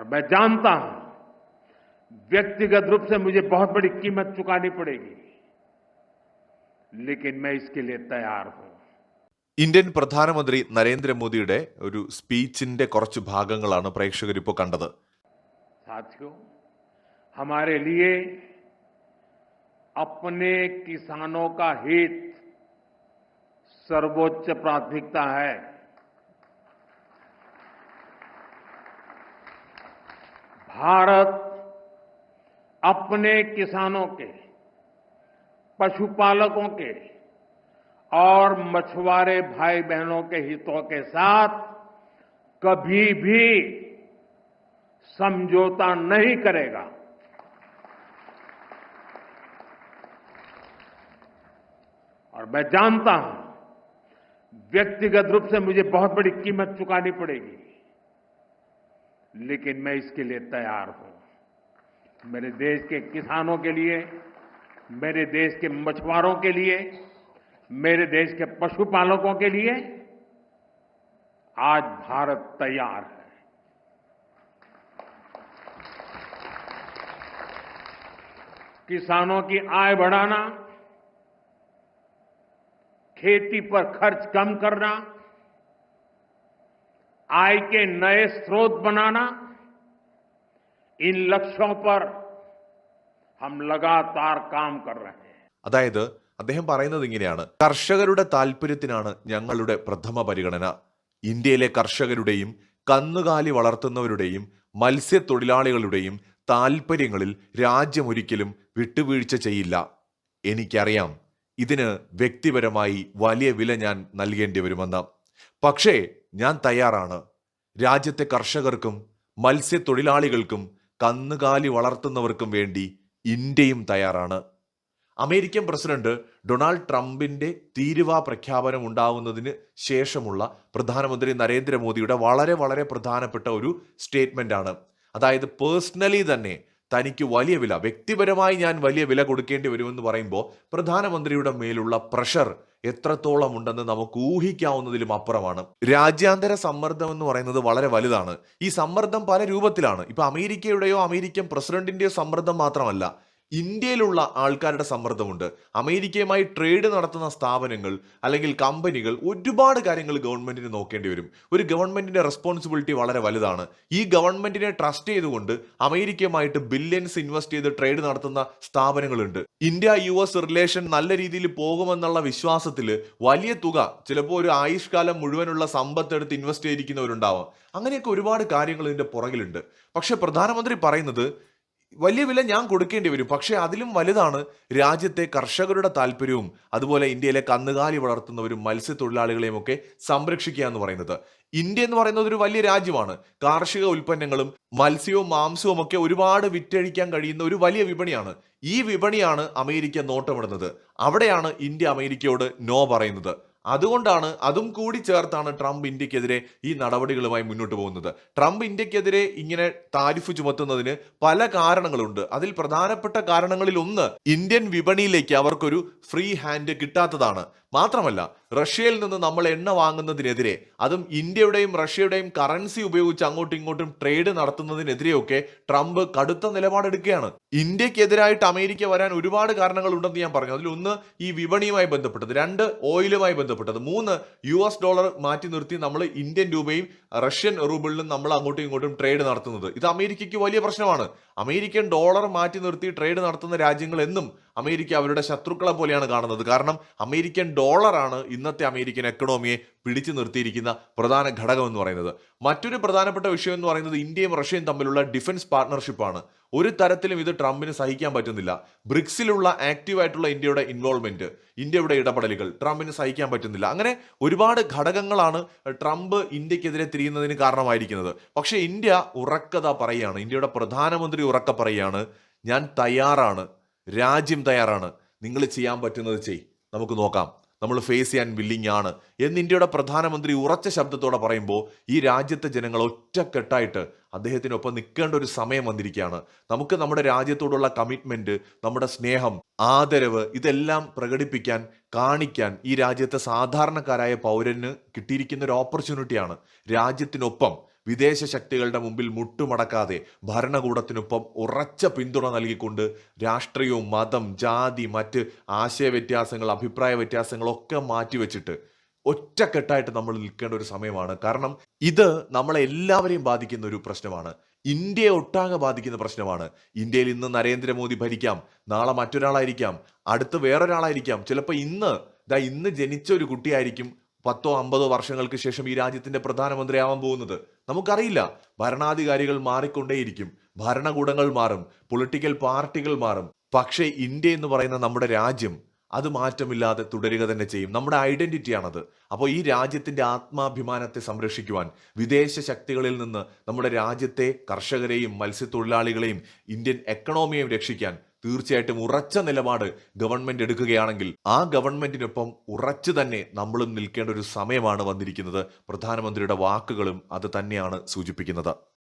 और मैं जानता हूं व्यक्तिगत रूप से मुझे बहुत बड़ी कीमत चुकानी पड़ेगी लेकिन मैं इसके लिए तैयार हूं ഇന്ത്യൻ പ്രധാനമന്ത്രി നരേന്ദ്രമോദിയുടെ ഒരു സ്പീച്ചിന്റെ കുറച്ച് ഭാഗങ്ങളാണ് പ്രേക്ഷകർ ഇപ്പോൾ കണ്ടത് साथियों हमारे लिए अपने किसानों का हित सर्वोच्च प्राथमिकता है भारत अपने किसानों के, पशुपालकों के और मछुआरे भाई बहनों के हितों के साथ कभी भी समझौता नहीं करेगा। और मैं जानता हूँ, व्यक्तिगत रूप से मुझे बहुत बड़ी कीमत चुकानी पड़ेगी। लेकिन मैं इसके लिए तैयार हूँ। मेरे देश के किसानों के लिए, मेरे देश के मछुआरों के लिए, मेरे देश के पशुपालकों के लिए आज भारत तैयार है। किसानों की आय बढ़ाना, खेती पर खर्च कम करना आय के नए स्रोत बनाना इन लक्ष्यों पर हम लगातार काम कर रहे हैं അതായത് അദ്ദേഹം പറയുന്നത് ഇങ്ങനെയാണ് കർഷകരുടെ താല്പര്യത്തിനാണ് ഞങ്ങളുടെ പ്രഥമ പരിഗണന ഇന്ത്യയിലെ കർഷകരുടെയും കന്നുകാലി വളർത്തുന്നവരുടെയും മത്സ്യത്തൊഴിലാളികളുടെയും താല്പര്യങ്ങളിൽ രാജ്യം ഒരിക്കലും വിട്ടുവീഴ്ച ചെയ്യില്ല എനിക്കറിയാം ഇതിന് വ്യക്തിപരമായി വലിയ വില ഞാൻ നൽകേണ്ടി വരുമെന്ന് പക്ഷേ ഞാൻ തയ്യാറാണ്. രാജ്യത്തെ കർഷകർക്കും മത്സ്യത്തൊഴിലാളികൾക്കും കന്നുകാലി വളർത്തുന്നവർക്കും വേണ്ടി ഇന്ത്യയും തയ്യാറാണ്. അമേരിക്കൻ പ്രസിഡന്റ് ഡൊണാൾഡ് ട്രംപിന്റെ തീരുവ പ്രഖ്യാപനം ഉണ്ടാവുന്നതിന് ശേഷമുള്ള പ്രധാനമന്ത്രി നരേന്ദ്രമോദിയുടെ വളരെ വളരെ പ്രധാനപ്പെട്ട ഒരു സ്റ്റേറ്റ്മെന്റ് ആണ് അതായത് പേഴ്സണലി തന്നെ തനിക്ക് വലിയ വില വ്യക്തിപരമായി ഞാൻ വലിയ വില കൊടുക്കേണ്ടി വരുമെന്ന് പറയുമ്പോൾ പ്രധാനമന്ത്രിയുടെ മേലുള്ള പ്രഷർ എത്രത്തോളം ഉണ്ടെന്ന് നമുക്ക് ഊഹിക്കാവുന്നതിലും അപ്പുറമാണ്. രാജ്യാന്തര സമ്മർദ്ദം എന്ന് പറയുന്നത് വളരെ വലുതാണ്. ഈ സമ്മർദ്ദം പല രൂപത്തിലാണ്. ഇപ്പൊ അമേരിക്കയുടെയോ അമേരിക്കൻ പ്രസിഡന്റിന്റെയോ സമ്മർദ്ദം മാത്രമല്ല. ഇന്ത്യയിലുള്ള ആൾക്കാരുടെ സമ്മർദ്ദമുണ്ട്. അമേരിക്കയുമായി ട്രേഡ് നടത്തുന്ന സ്ഥാപനങ്ങൾ അല്ലെങ്കിൽ കമ്പനികൾ ഒരുപാട് കാര്യങ്ങൾ ഗവൺമെന്റിന് നോക്കേണ്ടി വരും. ഒരു ഗവൺമെന്റിന്റെ റെസ്പോൺസിബിലിറ്റി വളരെ വലുതാണ്. ഈ ഗവൺമെന്റിനെ ട്രസ്റ്റ് ചെയ്തുകൊണ്ട് അമേരിക്കയുമായിട്ട് ബില്യൻസ് ഇൻവെസ്റ്റ് ചെയ്ത് ട്രേഡ് നടത്തുന്ന സ്ഥാപനങ്ങളുണ്ട്. ഇന്ത്യ യു എസ് റിലേഷൻ നല്ല രീതിയിൽ പോകുമെന്നുള്ള വിശ്വാസത്തിൽ വലിയ തുക ചിലപ്പോൾ ഒരു ആയുഷ്കാലം മുഴുവനുള്ള സമ്പത്ത് എടുത്ത് ഇൻവെസ്റ്റ് ചെയ്തിരിക്കുന്നവരുണ്ടാവാം. അങ്ങനെയൊക്കെ ഒരുപാട് കാര്യങ്ങൾ ഇതിന്റെ പുറകിലുണ്ട്. പക്ഷെ പ്രധാനമന്ത്രി പറയുന്നത് വലിയ വില ഞാൻ കൊടുക്കേണ്ടി വരും. പക്ഷേ അതിലും വലുതാണ് രാജ്യത്തെ കർഷകരുടെ താല്പര്യവും. അതുപോലെ ഇന്ത്യയിലെ കന്നുകാലി വളർത്തുന്നവരും മത്സ്യത്തൊഴിലാളികളെയും ഒക്കെ സംരക്ഷിക്കുക എന്ന് പറയുന്നത്. ഇന്ത്യ എന്ന് പറയുന്നത് ഒരു വലിയ രാജ്യമാണ്. കാർഷിക ഉൽപ്പന്നങ്ങളും മത്സ്യവും മാംസവും ഒക്കെ ഒരുപാട് വിറ്റഴിക്കാൻ കഴിയുന്ന ഒരു വലിയ വിപണിയാണ്. ഈ വിപണിയാണ് അമേരിക്ക നോട്ടമിടുന്നത്. അവിടെയാണ് ഇന്ത്യ അമേരിക്കയോട് നോ പറയുന്നത്. അതുകൊണ്ടാണ് അതും കൂടി ചേർത്താണ് ട്രംപ് ഇന്ത്യക്കെതിരെ ഈ നടപടികളുമായി മുന്നോട്ട് പോകുന്നത്. ട്രംപ് ഇന്ത്യക്കെതിരെ ഇങ്ങനെ താരിഫ് ചുമത്തുന്നതിന് പല കാരണങ്ങളുണ്ട്. അതിൽ പ്രധാനപ്പെട്ട കാരണങ്ങളിൽ ഒന്ന് ഇന്ത്യൻ വിപണിയിലേക്ക് അവർക്കൊരു ഫ്രീ ഹാൻഡ് കിട്ടാത്തതാണ്. മാത്രമല്ല റഷ്യയിൽ നിന്ന് നമ്മൾ എണ്ണ വാങ്ങുന്നതിനെതിരെ അതും ഇന്ത്യയുടെയും റഷ്യയുടെയും കറൻസി ഉപയോഗിച്ച് അങ്ങോട്ടും ഇങ്ങോട്ടും ട്രേഡ് നടത്തുന്നതിനെതിരെയൊക്കെ ട്രംപ് കടുത്ത നിലപാടെടുക്കുകയാണ്. ഇന്ത്യക്കെതിരായിട്ട് അമേരിക്ക വരാൻ ഒരുപാട് കാരണങ്ങൾ ഉണ്ടെന്ന് ഞാൻ പറഞ്ഞു. അതിൽ ഒന്ന് ഈ വിപണിയുമായി ബന്ധപ്പെട്ടത് രണ്ട് ഓയിലുമായി ബന്ധപ്പെട്ടത് മൂന്ന് യു എസ് ഡോളർ മാറ്റി നിർത്തി നമ്മൾ ഇന്ത്യൻ രൂപയും റഷ്യൻ റൂബിളിലും നമ്മൾ അങ്ങോട്ടും ഇങ്ങോട്ടും ട്രേഡ് നടത്തുന്നത്. ഇത് അമേരിക്കയ്ക്ക് വലിയ പ്രശ്നമാണ്. അമേരിക്കൻ ഡോളർ മാറ്റി നിർത്തി ട്രേഡ് നടത്തുന്ന രാജ്യങ്ങൾ എന്നും അമേരിക്ക അവരുടെ ശത്രുക്കളെ പോലെയാണ് കാണുന്നത്. കാരണം അമേരിക്കൻ ഡോളറാണ് ഇന്നത്തെ അമേരിക്കൻ എക്കണോമിയെ പിടിച്ചു നിർത്തിയിരിക്കുന്ന പ്രധാന ഘടകം എന്ന് പറയുന്നത്. മറ്റൊരു പ്രധാനപ്പെട്ട വിഷയം എന്ന് പറയുന്നത് ഇന്ത്യയും റഷ്യയും തമ്മിലുള്ള ഡിഫൻസ് പാർട്ണർഷിപ്പാണ് ഒരു തരത്തിലും ഇത് ട്രംപിന് സഹിക്കാൻ പറ്റുന്നില്ല. ബ്രിക്സിലുള്ള ആക്റ്റീവായിട്ടുള്ള ഇന്ത്യയുടെ ഇൻവോൾവ്മെന്റ് ഇന്ത്യയുടെ ഇടപെടലുകൾ ട്രംപിന് സഹിക്കാൻ പറ്റുന്നില്ല. അങ്ങനെ ഒരുപാട് ഘടകങ്ങളാണ് ട്രംപ് ഇന്ത്യക്കെതിരെ തിരിയുന്നതിന് കാരണമായിരിക്കുന്നത്. പക്ഷേ ഇന്ത്യ ഉറക്കത പറയുകയാണ്. ഇന്ത്യയുടെ പ്രധാനമന്ത്രി ഉറക്ക പറയുകയാണ് ഞാൻ തയ്യാറാണ്. രാജ്യം തയ്യാറാണ്. നിങ്ങൾ ചെയ്യാൻ പറ്റുന്നത് ചെയ്. നമുക്ക് നോക്കാം. നമ്മൾ ഫേസ് ചെയ്യാൻ വില്ലിങ് ആണ്. എന്ന് ഇന്ത്യയുടെ പ്രധാനമന്ത്രി ഉറച്ച ശബ്ദത്തോടെ പറയുമ്പോൾ ഈ രാജ്യത്തെ ജനങ്ങൾ ഒറ്റക്കെട്ടായിട്ട് അദ്ദേഹത്തിനൊപ്പം നിൽക്കേണ്ട ഒരു സമയം വന്നിരിക്കുകയാണ്. നമുക്ക് നമ്മുടെ രാജ്യത്തോടുള്ള കമ്മിറ്റ്മെന്റ് നമ്മുടെ സ്നേഹം ആദരവ് ഇതെല്ലാം പ്രകടിപ്പിക്കാൻ കാണിക്കാൻ ഈ രാജ്യത്തെ സാധാരണക്കാരായ പൗരന് കിട്ടിയിരിക്കുന്ന ഒരു ഓപ്പർച്യൂണിറ്റിയാണ് രാജ്യത്തിനൊപ്പം വിദേശ ശക്തികളുടെ മുമ്പിൽ മുട്ടുമടക്കാതെ ഭരണകൂടത്തിനൊപ്പം ഉറച്ച പിന്തുണ നൽകിക്കൊണ്ട് രാഷ്ട്രീയവും മതം ജാതി മറ്റ് ആശയ വ്യത്യാസങ്ങൾ അഭിപ്രായ വ്യത്യാസങ്ങളൊക്കെ മാറ്റിവെച്ചിട്ട് ഒറ്റക്കെട്ടായിട്ട് നമ്മൾ നിൽക്കേണ്ട ഒരു സമയമാണ്. കാരണം ഇത് നമ്മളെ എല്ലാവരെയും ബാധിക്കുന്ന ഒരു പ്രശ്നമാണ്. ഇന്ത്യയെ ഒട്ടാകെ ബാധിക്കുന്ന പ്രശ്നമാണ്. ഇന്ത്യയിൽ ഇന്ന് നരേന്ദ്രമോദി ഭരിക്കാം നാളെ മറ്റൊരാളായിരിക്കാം അടുത്ത് വേറൊരാളായിരിക്കാം. ചിലപ്പോൾ ഇന്ന് ദാ ഇന്ന് ജനിച്ച ഒരു കുട്ടിയായിരിക്കും പത്തോ അമ്പതോ വർഷങ്ങൾക്ക് ശേഷം ഈ രാജ്യത്തിന്റെ പ്രധാനമന്ത്രിയാവാൻ പോകുന്നത്? നമുക്കറിയില്ല. ഭരണാധികാരികൾ മാറിക്കൊണ്ടേയിരിക്കും. ഭരണകൂടങ്ങൾ മാറും. പൊളിറ്റിക്കൽ പാർട്ടികൾ മാറും. പക്ഷേ ഇന്ത്യ എന്ന് പറയുന്ന നമ്മുടെ രാജ്യം അത് മാറ്റമില്ലാതെ തുടരുക തന്നെ ചെയ്യും. നമ്മുടെ ഐഡന്റിറ്റിയാണത്. അപ്പോൾ ഈ രാജ്യത്തിന്റെ ആത്മാഭിമാനത്തെ സംരക്ഷിക്കുവാൻ വിദേശ ശക്തികളിൽ നിന്ന് നമ്മുടെ രാജ്യത്തെ കർഷകരെയും മത്സ്യത്തൊഴിലാളികളെയും ഇന്ത്യൻ എക്കണോമിയെയും രക്ഷിക്കാൻ തീർച്ചയായിട്ടും ഉറച്ച നിലപാട് ഗവൺമെന്റ് എടുക്കുകയാണെങ്കിൽ ആ ഗവൺമെന്റിനൊപ്പം ഉറച്ചു തന്നെ നമ്മളും നിൽക്കേണ്ട ഒരു സമയമാണ് വന്നിരിക്കുന്നത്. പ്രധാനമന്ത്രിയുടെ വാക്കുകളും അത് തന്നെയാണ് സൂചിപ്പിക്കുന്നത്.